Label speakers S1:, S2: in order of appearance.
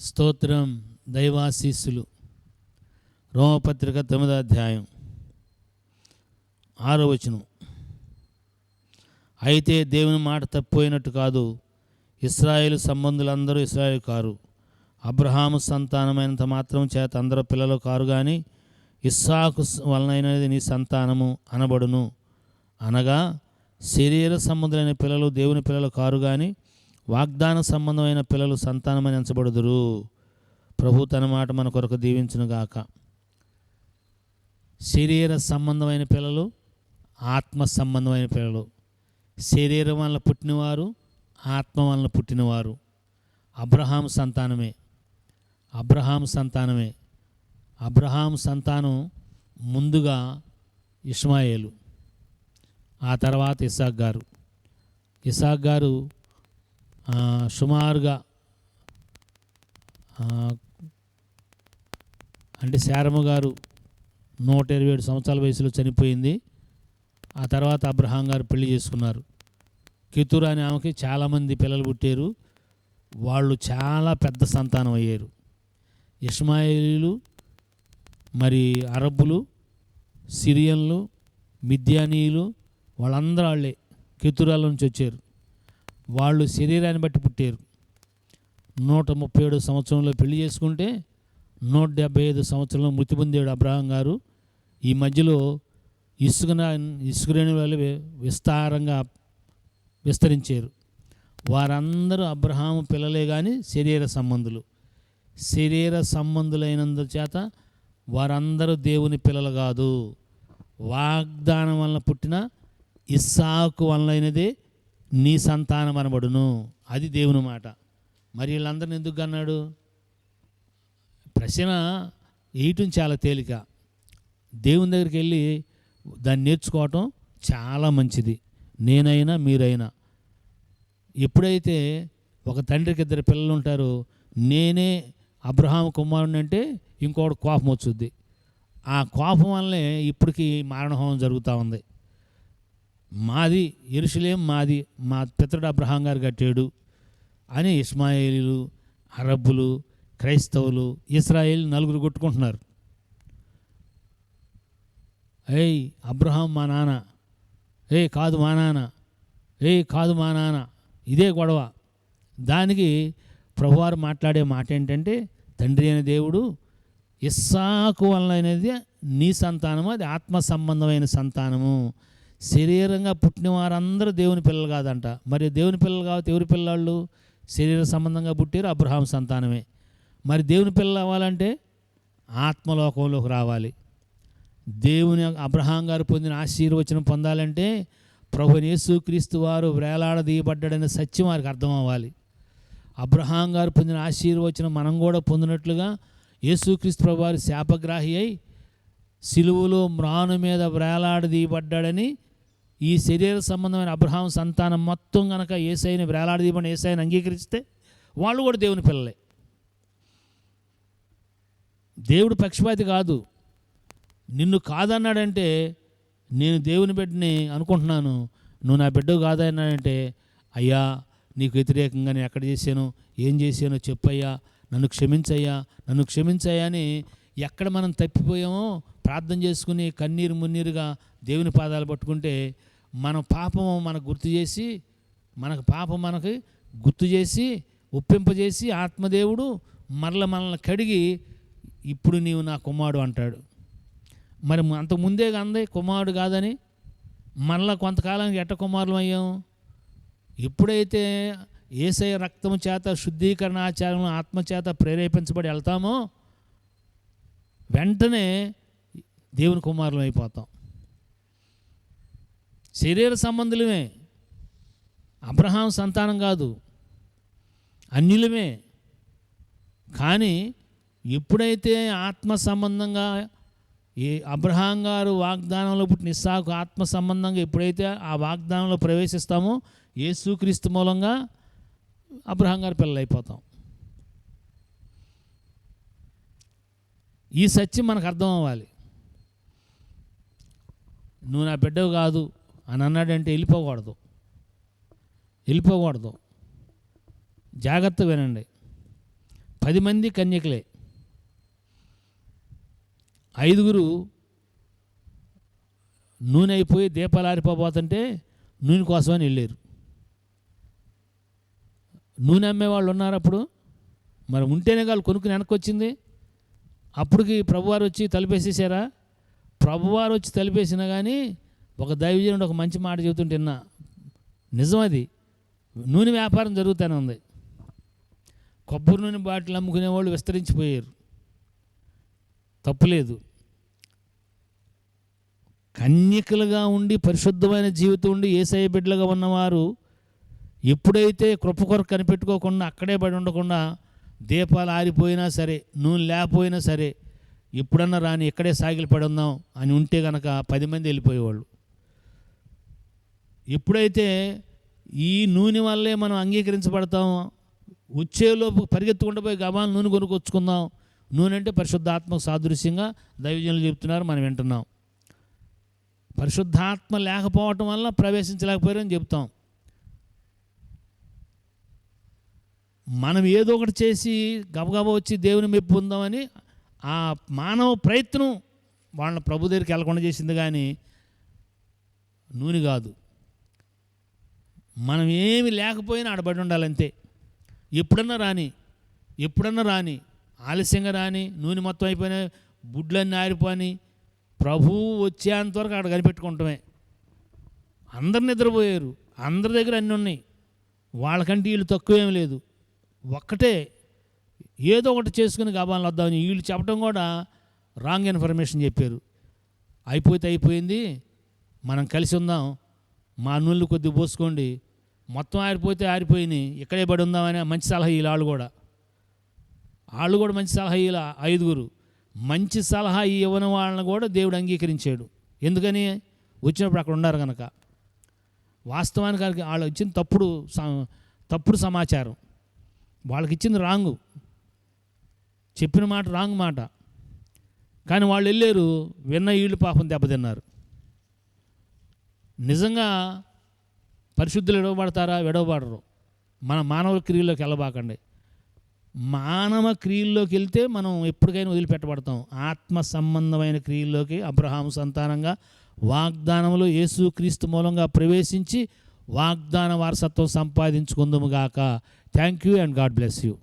S1: స్తోత్రం దైవాశీస్సులు. రోమపత్రిక తొమ్మిదో అధ్యాయం ఆరో వచనం. అయితే దేవుని మాట తప్పిపోయినట్టు కాదు ఇస్రాయేల్ సంబంధులందరూ ఇస్రాయేల్ కారు. అబ్రహాము సంతానమైనంత మాత్రం చేత అందరూ పిల్లలు కారు కానీ ఇస్సాకు వలనైనది నీ సంతానము అనబడును. అనగా శరీర సంబంధులైన పిల్లలు దేవుని పిల్లలు కారు కానీ వాగ్దాన సంబంధమైన పిల్లలు సంతానమని ఎంచబడుదురు. ప్రభు తన మాట మన కొరకు దీవించునుగాక శరీర సంబంధమైన పిల్లలు ఆత్మ సంబంధమైన పిల్లలు. శరీరం వలన పుట్టినవారు ఆత్మ వలన పుట్టినవారు. అబ్రహాం సంతానమే. అబ్రహాం సంతానమే. అబ్రహాం సంతానం ముందుగా ఇస్మాయేలు ఆ తర్వాత ఇసాక్ గారు. ఇసాక్ గారు సుమారుగా అంటే శారమ్మ గారు నూట ఇరవై ఏడు సంవత్సరాల వయసులో చనిపోయింది. ఆ తర్వాత అబ్రహాం గారు పెళ్ళి చేసుకున్నారు. కితురు అనే ఆమెకి చాలామంది పిల్లలు పుట్టారు. వాళ్ళు చాలా పెద్ద సంతానం అయ్యారు. ఇస్మాయిలీలు మరి అరబ్బులు సిరియన్లు మిద్యానీయులు వాళ్ళందరూ వాళ్ళే కెతురాల నుంచి వచ్చారు. వాళ్ళు శరీరాన్ని బట్టి పుట్టారు. నూట ముప్పై ఏడు సంవత్సరంలో పెళ్ళి చేసుకుంటే నూట డెబ్బై ఐదు సంవత్సరంలో మృతి పొందాడు అబ్రహం గారు. ఈ మధ్యలో ఇసుకన ఇసుకరేణి వాళ్ళు విస్తారంగా విస్తరించారు. వారందరూ అబ్రహాము పిల్లలే కానీ శరీర సంబంధులు. శరీర సంబంధులైనందు చేత వారందరూ దేవుని పిల్లలు కాదు. వాగ్దానం వలన పుట్టిన ఇస్సాకు వలనైనదే నీ సంతానం అనబడును. అది దేవుని మాట. మరి వీళ్ళందరిని ఎందుకు అన్నాడు ప్రశ్న వేయటం చాలా తేలిక. దేవుని దగ్గరికి వెళ్ళి దాన్ని నేర్చుకోవటం చాలా మంచిది. నేనైనా మీరైనా. ఎప్పుడైతే ఒక తండ్రికి ఇద్దరు పిల్లలు ఉంటారో నేనే అబ్రహాం కుమారుని అంటే ఇంకోటి కోపం వచ్చుద్ది. ఆ కోపం వల్లే ఇప్పటికీ మారణహోమం జరుగుతూ ఉంది. మాది ఎరుసలేం మాది మా పితరుడు అబ్రహాం గారు కట్టాడు. అని ఇస్మాయిలీలు అరబ్బులు క్రైస్తవులు ఇస్రాయేల్ నలుగురు కొట్టుకుంటున్నారు. ఏయ్ అబ్రహాం మా నాన్న ఏ కాదు మా నాన్న ఏ కాదు మా నాన్న ఇదే గొడవ. దానికి ప్రభువారు మాట్లాడే మాట ఏంటంటే తండ్రి అయిన దేవుడు ఇస్సాకు వలన అనేది నీ సంతానము అది ఆత్మ సంబంధమైన సంతానము. శరీరంగా పుట్టిన వారందరూ దేవుని పిల్లలు కాదంట. మరి దేవుని పిల్లలు కాబట్టి ఎవరి పిల్లలు శరీర సంబంధంగా పుట్టారు అబ్రహాం సంతానమే. మరి దేవుని పిల్లలు అవ్వాలంటే ఆత్మలోకంలోకి రావాలి. దేవుని అబ్రహాం గారు పొందిన ఆశీర్వచనం పొందాలంటే ప్రభు యేసుక్రీస్తు వారు వేలాడదీయబడ్డాడనే సత్యం వారికి అర్థం అవ్వాలి అబ్రహాం గారు పొందిన ఆశీర్వచనం మనం కూడా పొందినట్లుగా యేసుక్రీస్తు ప్రభు వారి శాపగ్రాహి అయి సిలువలో మ్రాను మీద వేలాడదీయబడ్డాడని ఈ శరీర సంబంధమైన అబ్రహాం సంతానం మొత్తం కనుక ఏసైని వేలాడదీయబడిన ఏసైని అంగీకరిస్తే వాళ్ళు కూడా దేవుని పిల్లలే. దేవుడు పక్షపాతి కాదు. నిన్ను కాదన్నాడంటే నేను దేవుని బిడ్డని అనుకుంటున్నాను. నువ్వు నా బిడ్డ కాదన్నాడంటే అయ్యా నీకు వ్యతిరేకంగా నేను ఎక్కడ చేశాను? ఏం చేశానో చెప్పయ్యా. నన్ను క్షమించయ్యా. నన్ను క్షమించయ్యా అని ఎక్కడ మనం తప్పిపోయామో ప్రార్థన చేసుకుని కన్నీరు మున్నీరుగా దేవుని పాదాలు పట్టుకుంటే మన పాపము మనకు గుర్తు చేసి మనకు పాపం మనకి గుర్తు చేసి ఒప్పింపజేసి ఆత్మదేవుడు మరల మనల్ని కడిగి ఇప్పుడు నీవు నా కుమారుడు అంటాడు. మరి అంత ముందే అందే కుమారుడు కాదని మరలా కొంతకాలానికి ఎట్ట కుమారులు అయ్యాం? ఎప్పుడైతే ఏసయ రక్తము చేత శుద్ధీకరణ ఆచారం ఆత్మచేత ప్రేరేపించబడి వెళ్తామో వెంటనే దేవుని కుమారులు అయిపోతాం. శరీర సంబంధులమే. అబ్రహాం సంతానం కాదు. అన్యులమే. కానీ ఎప్పుడైతే ఆత్మ సంబంధంగా ఈ అబ్రహాం గారు వాగ్దానంలో పుట్టిన ఇస్సాకు ఆత్మ సంబంధంగా ఎప్పుడైతే ఆ వాగ్దానంలో ప్రవేశిస్తామో యేసుక్రీస్తు మూలంగా అబ్రహాం గారి పిల్లలు అయిపోతాం. ఈ సత్యం మనకు అర్థం అవ్వాలి. నువ్వు నా బిడ్డవు కాదు అని అన్నాడంటే వెళ్ళిపోకూడదు. వెళ్ళిపోకూడదు. జాగ్రత్త వినండి. పది మంది కన్యకలే. ఐదుగురు నూనె అయిపోయి దీపాలు ఆరిపోబోతుంటే నూనె కోసమని వెళ్ళారు. నూనె అమ్మే వాళ్ళు ఉన్నారు అప్పుడు. మరి ఉంటేనే వాళ్ళు కొనుక్కుని వెనక్కి వచ్చింది. అప్పటికి ప్రభువారు వచ్చి తలుపేసేసారా ప్రభువారు వచ్చి తలిపేసినా కానీ ఒక దైవజనుడు ఒక మంచి మాట చెబుతుంటున్నా నిజం అది. నూనె వ్యాపారం జరుగుతూనే ఉంది. కొబ్బరి నూనె బాటిల్ అమ్ముకునే వాళ్ళు విస్తరించిపోయారు. తప్పులేదు. కన్యకలుగా ఉండి పరిశుద్ధమైన జీవితం ఉండి ఏసఐ బిడ్డలుగా ఉన్నవారు ఎప్పుడైతే కృప కొరకు కనిపెట్టుకోకుండా అక్కడే పడి ఉండకుండా దీపాలు ఆరిపోయినా సరే నూనె లేకపోయినా సరే ఎప్పుడన్నా రాని ఇక్కడే సాగిలి పడి అని ఉంటే కనుక పది మంది వెళ్ళిపోయేవాళ్ళు. ఎప్పుడైతే ఈ నూనె వల్లే మనం అంగీకరించబడతాం వచ్చేలోపు పరిగెత్తుకుంటూ పోయి గబాలు నూనె కొనుక్కొచ్చుకుందాం. నూనె అంటే పరిశుద్ధాత్మకు సాదృశ్యంగా దైవజనులు చెప్తున్నారు మనం వింటున్నాం. పరిశుద్ధాత్మ లేకపోవటం వల్ల ప్రవేశించలేకపోయారని చెప్తాం మనం ఏదో ఒకటి చేసి గబగబా వచ్చి దేవుని మెప్పు పొందామని ఆ మానవ ప్రయత్నం వాళ్ళ ప్రభు దగ్గరికి వెళ్ళకుండా చేసింది కానీ నూనె కాదు. మనం ఏమి లేకపోయినా ఆడబడి ఉండాలంతే. ఎప్పుడన్నా రాని ఎప్పుడన్నా రాని ఆలస్యంగా రాని నూనె మొత్తం అయిపోయినా బుడ్లన్నీ ఆరిపోని ప్రభువు వచ్చేంతవరకు అక్కడ కనిపెట్టుకుంటామే. అందరు నిద్రపోయారు. అందరి దగ్గర అన్నీ ఉన్నాయి. వాళ్ళకంటే వీళ్ళు తక్కువేం లేదు. ఒక్కటే ఏదో ఒకటి చేసుకుని గబాలను వద్దామని వీళ్ళు చెప్పడం కూడా రాంగ్ ఇన్ఫర్మేషన్ చెప్పారు. అయిపోతే అయిపోయింది. మనం కలిసి ఉందాం. మా నూళ్ళు కొద్దిగా పోసుకోండి. మొత్తం ఆరిపోతే ఆరిపోయినాయి. ఇక్కడే పడి ఉందామని మంచి సలహా ఇలా వాళ్ళు కూడా. వాళ్ళు కూడా మంచి సలహా ఇలా ఐదుగురు. మంచి సలహా ఇవ్వని వాళ్ళని కూడా దేవుడు అంగీకరించాడు. ఎందుకని? వచ్చినప్పుడు అక్కడ ఉన్నారు కనుక వాస్తవానికి వాళ్ళు ఇచ్చిన తప్పుడు స- తప్పుడు సమాచారం. వాళ్ళకి ఇచ్చింది రాంగు. చెప్పిన మాట రాంగ్ మాట. కానీ వాళ్ళు వెళ్ళారు విన్న వీళ్ళు పాపం దెబ్బతిన్నారు నిజంగా పరిశుద్ధులు విడవబడతారా? విడవబడరు. మన మానవ క్రియల్లోకి వెళ్ళబాకండి. మానవ క్రియల్లోకి వెళ్తే మనం ఎప్పటికైనా వదిలిపెట్టబడతాం. ఆత్మ సంబంధమైన క్రియల్లోకి అబ్రహాం సంతానంగా వాగ్దానంలో యేసుక్రీస్తు మూలంగా ప్రవేశించి వాగ్దాన వారసత్వం సంపాదించుకుందాము గాక. Thank you and God bless you